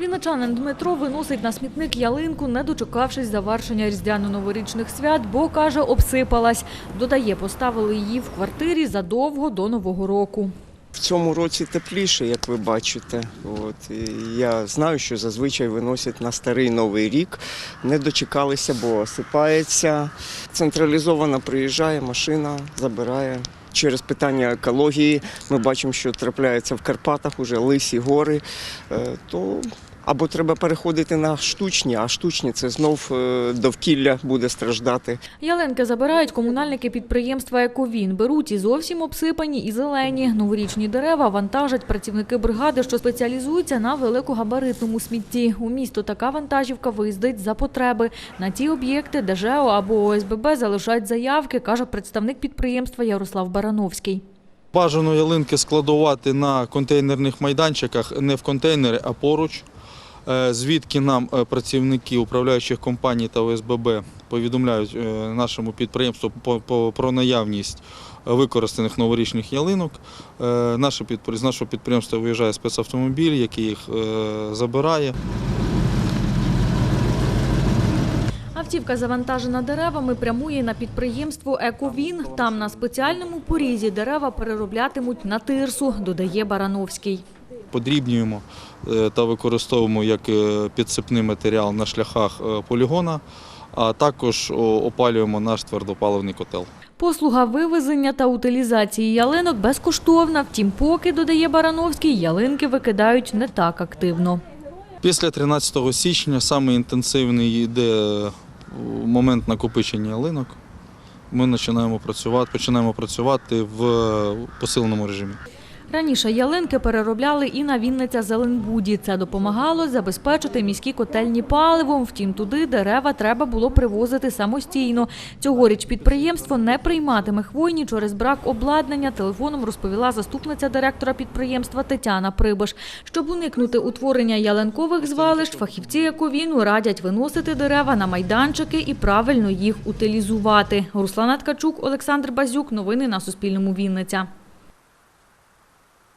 Вінничанин Дмитро виносить на смітник ялинку, не дочекавшись завершення різдвяно-новорічних свят, бо, каже, обсипалась. Додає, поставили її в квартирі задовго до Нового року. В цьому році тепліше, як ви бачите. От я знаю, що зазвичай виносять на старий новий рік. Не дочекалися, бо осипається. Централізовано приїжджає машина, забирає. Через питання екології ми бачимо, що трапляється в Карпатах уже лисі гори. Е, То або треба переходити на штучні, а штучні це знов е, довкілля буде страждати. Ялинки забирають комунальники підприємства «Ековін». Беруть і зовсім обсипані, і зелені. Новорічні дерева вантажать працівники бригади, що спеціалізуються на великогабаритному смітті. У місто така вантажівка виїздить за потреби. На ті об'єкти ДЖЕО або ОСББ залишають заявки, каже представник підприємства Ярослав Барановський. Бажано ялинки складувати на контейнерних майданчиках, не в контейнери, а поруч. Е, Звідки нам е, працівники управляючих компаній та ОСББ повідомляють е, нашому підприємству про наявність використаних новорічних ялинок. З нашого підприємства виїжджає спецавтомобіль, який їх забирає. Автівка, завантажена деревами, прямує на підприємство «Ековін». Там на спеціальному порізі дерева перероблятимуть на тирсу, додає Барановський. Подрібнюємо е, та використовуємо як е, підсипний матеріал на шляхах е, полігона, а також опалюємо наш твердопаливний котел. Послуга вивезення та утилізації ялинок безкоштовна. Втім, поки, додає Барановський, ялинки викидають не так активно. Після 13 січня саме інтенсивний йде момент накопичення ялинок. Ми починаємо працювати, починаємо працювати в посиленому режимі. Раніше ялинки переробляли і на Вінниця Зеленбуді. Це допомагало забезпечити міські котельні паливом. Втім, туди дерева треба було привозити самостійно. Цьогоріч підприємство не прийматиме хвойні через брак обладнання. Телефоном розповіла заступниця директора підприємства Тетяна Прибаш. Щоб уникнути утворення ялинкових звалищ, фахівці Ековіну радять виносити дерева на майданчики і правильно їх утилізувати. Руслана Ткачук, Олександр Базюк. Новини на Суспільному. Вінниця.